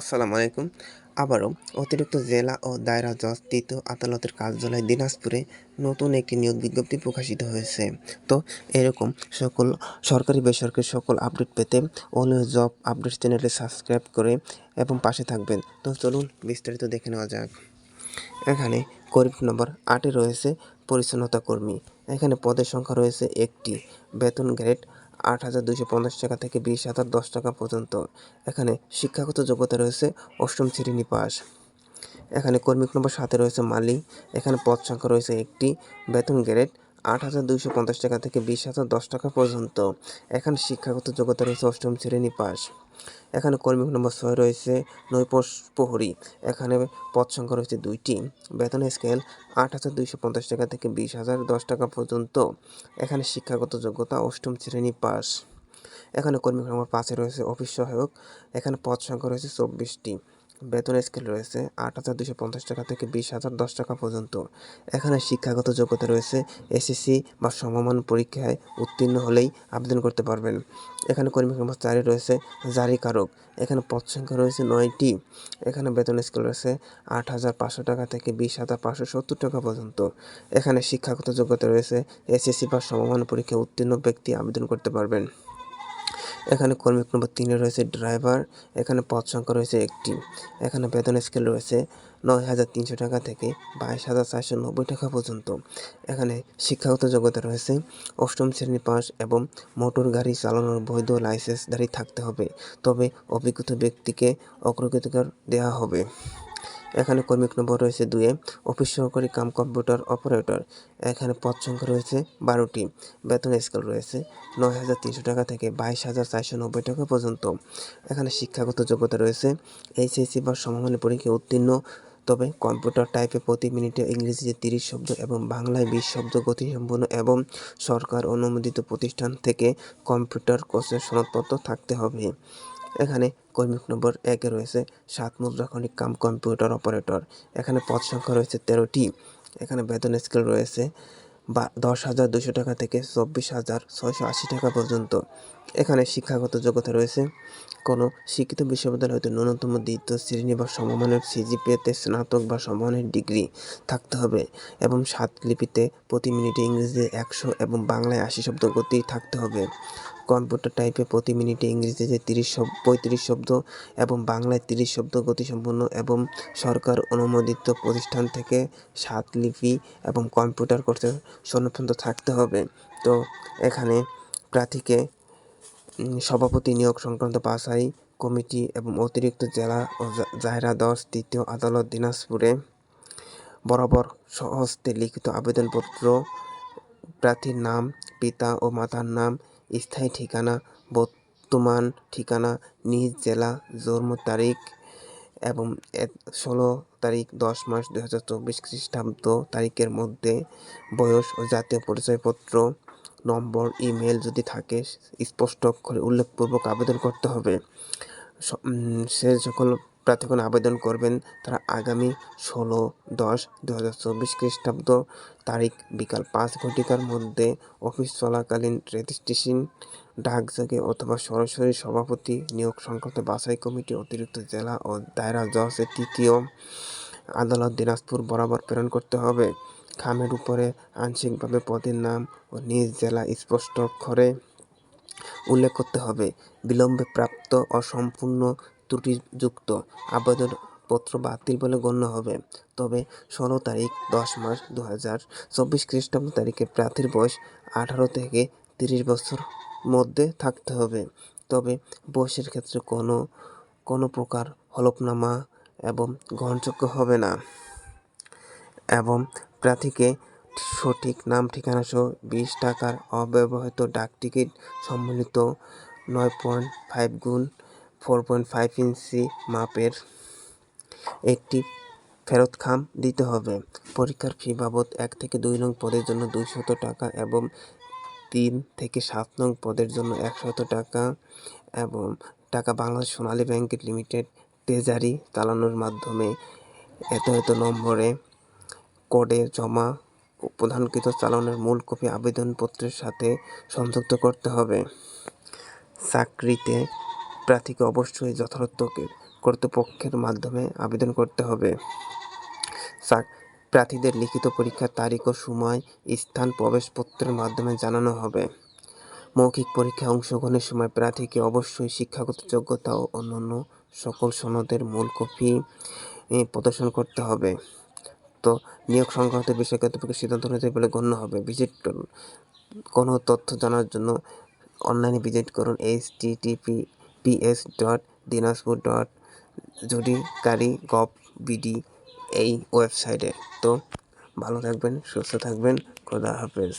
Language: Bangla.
আসসালামু আলাইকুম। আবারও অতিরিক্ত জেলা ও দায়রা জজ তৃতীয় আদালতের কার্যালয় দিনাজপুরে নতুন একটি নিয়োগ বিজ্ঞপ্তি প্রকাশিত হয়েছে। তো এরকম সকল সরকারি বেসরকারি সকল আপডেট পেতে অলওয়েজ জব আপডেট চ্যানেলটি সাবস্ক্রাইব করে এবং পাশে থাকবেন। তো চলুন বিস্তারিত দেখে নেওয়া যাক। এখানে করিব নম্বর আটে রয়েছে পরিচ্ছন্নতা কর্মী। এখানে পদের সংখ্যা রয়েছে একটি। বেতন গ্রেড আট হাজার দুইশো পঞ্চাশ টাকা থেকে বিশ হাজার দশ টাকা পর্যন্ত। এখানে শিক্ষাগত যোগ্যতা রয়েছে অষ্টম শ্রেণি পাস এখানে কর্মিক নম্বর সাথে রয়েছে মালি। এখানে পদ সংখ্যা রয়েছে একটি। বেতন গ্রেড আট হাজার দুইশো পঞ্চাশ টাকা থেকে বিশ হাজার দশ টাকা পর্যন্ত। এখানে শিক্ষাগত যোগ্যতা রয়েছে অষ্টম শ্রেণি পাস এখানে কর্মী নম্বর ছয় রয়েছে নৈপোষ প্রহরী। এখানে পদ সংখ্যা রয়েছে দুইটি। বেতন স্কেল আট হাজার দুইশো পঞ্চাশ টাকা থেকে বিশ হাজার দশ টাকা পর্যন্ত। এখানে শিক্ষাগত যোগ্যতা অষ্টম শ্রেণি পাস এখানে কর্মী নম্বর পাঁচে রয়েছে অফিস সহায়ক। এখানে পদ সংখ্যা রয়েছে চব্বিশটি। বেতন স্কেল রয়েছে আট হাজার দুশো পঞ্চাশ টাকা থেকে বিশ হাজার দশ টাকা পর্যন্ত। এখানে শিক্ষাগত যোগ্যতা রয়েছে, এসএসসি বা সমমান পরীক্ষায় উত্তীর্ণ হলেই আবেদন করতে পারবেন। এখানে কর্মী নম্বর চারে রয়েছে জারিকারক এখানে পদ সংখ্যা রয়েছে নয়টি। এখানে বেতন স্কেল রয়েছে আট হাজার পাঁচশো টাকা থেকে বিশ হাজার পাঁচশো সত্তর টাকা পর্যন্ত। এখানে শিক্ষাগত যোগ্যতা রয়েছে, এসএসসি বা সমমান পরীক্ষায় উত্তীর্ণ ব্যক্তি আবেদন করতে পারবেন। এখানে কর্মী নম্বর তিনে রয়েছে ড্রাইভার, এখানে পদ সংখ্যা রয়েছে একটি। এখানে বেতন স্কেল রয়েছে নয় হাজার তিনশো টাকা থেকে বাইশ হাজার চারশো নব্বই টাকা পর্যন্ত। এখানে শিক্ষাগত যোগ্যতা রয়েছে অষ্টম শ্রেণি পাস এবং মোটর গাড়ি চালানোর বৈধ লাইসেন্সধারী থাকতে হবে, তবে অভিজ্ঞতা ব্যক্তিকে অগ্রগতিকার দেওয়া হবে। এখানে কর্মিক নম্বর রয়েছে দুয়ে অফিস সহকারী কাম কম্পিউটার অপারেটর। এখানে পদ সংখ্যা রয়েছে বারোটি। বেতন স্কেল রয়েছে নয় হাজার তিনশো টাকা থেকে বাইশ হাজার চারশো নব্বই টাকা পর্যন্ত। এখানে শিক্ষাগত যোগ্যতা রয়েছে এইচএসসি বা সমমানের পরীক্ষায় উত্তীর্ণ। তবে কম্পিউটার টাইপে প্রতি মিনিটে ইংরেজিতে তিরিশ শব্দ এবং বাংলায় বিশ শব্দ গতিসম্পন্ন এবং সরকার অনুমোদিত প্রতিষ্ঠান থেকে কম্পিউটার কোর্সের সনদপত্র থাকতে হবে। এখানে কর্মিক নম্বর একে রয়েছে সাত মুদ্রাখনিক কাম কম্পিউটার অপারেটর। এখানে পদ সংখ্যা রয়েছে তেরোটি। এখানে বেতন স্কেল রয়েছে বা দশ হাজার দুশো টাকা থেকে চব্বিশ হাজার ছয়শো আশি টাকা পর্যন্ত। এখানে শিক্ষাগত যোগ্যতা রয়েছে কোনো শিক্ষিত বিশ্ববিদ্যালয় হতে ন্যূনতম দ্বিতীয় শ্রেণি বা সমমানের সিজিপিএতে স্নাতক বা সমমানের ডিগ্রি থাকতে হবে এবং সাত লিপিতে প্রতি মিনিটে ইংরেজিতে একশো এবং বাংলায় আশি শব্দ গতি থাকতে হবে। কম্পিউটার টাইপে প্রতি মিনিটে ইংরেজিতে তিরিশ শব্দ পঁয়ত্রিশ শব্দ এবং বাংলায় তিরিশ শব্দ গতিসম্পন্ন এবং সরকার অনুমোদিত প্রতিষ্ঠান থেকে সাত লিপি এবং কম্পিউটার কোর্সের সনদপত্র থাকতে হবে। তো এখানে প্রার্থীকে সভাপতি নিয়োগ সংক্রান্ত বাছাই কমিটি এবং অতিরিক্ত জেলা ও জা- জায়রা দশ তৃতীয় আদালত দিনাজপুরে বরাবর স্বহস্তে লিখিত আবেদনপত্র, প্রার্থীর নাম, পিতা ও মাতার নাম, স্থায়ী ঠিকানা, বর্তমান ঠিকানা, নিজ জেলা, জন্ম তারিখ এবং ষোলো তারিখ দশ মাস দু হাজার চব্বিশ খ্রিস্টাব্দ তারিখের মধ্যে বয়স ও জাতীয় পরিচয়পত্র নম্বর ইমেল যদি থাকে, স্পষ্ট অক্ষরে উল্লেখপূর্বক আবেদন করতে হবে। সে সকল প্রার্থীগণ আবেদন করবেন। তারা আগামী ষোলো, দশ দু হাজার চব্বিশ খ্রিস্টাব্দ তারিখ বিকাল পাঁচ ঘটিকার মধ্যে অফিস চলাকালীন রেজিস্ট্রেশন ডাকযোগে অথবা সরাসরি সভাপতি নিয়োগ সংক্রান্ত বাছাই কমিটি অতিরিক্ত জেলা ও দায়রা জজের তৃতীয় আদালত দিনাজপুর বরাবর প্রেরণ করতে হবে। খামের উপরে আংশিকভাবে পদের নাম ও নিজ জেলা স্পষ্ট অক্ষরে উল্লেখ করতে হবে। বিলম্বে প্রাপ্ত অসম্পূর্ণ ত্রুটিযুক্ত আবেদনপত্র বাতিল বলে গণ্য হবে। তবে ষোলো তারিখ, দশ মাস দু হাজার চব্বিশ খ্রিস্টাব্দ তারিখে প্রার্থীর বয়স আঠারো থেকে তিরিশ বছর মধ্যে থাকতে হবে। তবে বয়সের ক্ষেত্রে কোনো কোনো প্রকার হলফনামা এবং গ্রহণযোগ্য হবে না। এবং প্রার্থীকে সঠিক নাম, ঠিকানা সহ বিশ টাকার অব্যবহৃত ডাক টিকিট সম্বলিত নয় পয়েন্ট ফাইভ গুণ ফোর পয়েন্ট ফাইভ ইঞ্চি মাপের একটি ফেরত খাম দিতে হবে। পরীক্ষার ফি বাবদ এক থেকে দুই নং পদের জন্য দুইশত টাকা এবং তিন থেকে সাত নং পদের জন্য একশত টাকা এবং টাকা Bangladesh Sonali bank limited treasury চালানোর মাধ্যমে এত এত নম্বরে কোডে জমা প্রধানকৃত চালানোর মূল কপি আবেদনপত্রের সাথে সংযুক্ত করতে হবে। চাকরিতে প্রার্থীকে অবশ্যই যথার্থ কর্তৃপক্ষের মাধ্যমে আবেদন করতে হবে। প্রার্থীদের লিখিত পরীক্ষার তারিখ ও সময়, স্থান, প্রবেশপত্রের মাধ্যমে জানানো হবে। মৌখিক পরীক্ষায় অংশগ্রহণের সময় প্রার্থীকে অবশ্যই শিক্ষাগত যোগ্যতা ও অন্যান্য সকল সনদের মূল কপি প্রদর্শন করতে হবে। তো নিয়োগ সংক্রান্ত বিষয় কর্তৃপক্ষের সিদ্ধান্ত অনুযায়ী বলে গণ্য হবে। ভিজিট করুন। কোনো তথ্য জানার জন্য অনলাইনে ভিজিট করুন। H T TP PS dot Dinajpur dot judiciary gov BD এই ওয়েবসাইটে। তো ভালো থাকবেন, সুস্থ থাকবেন। খোদা হাফেজ।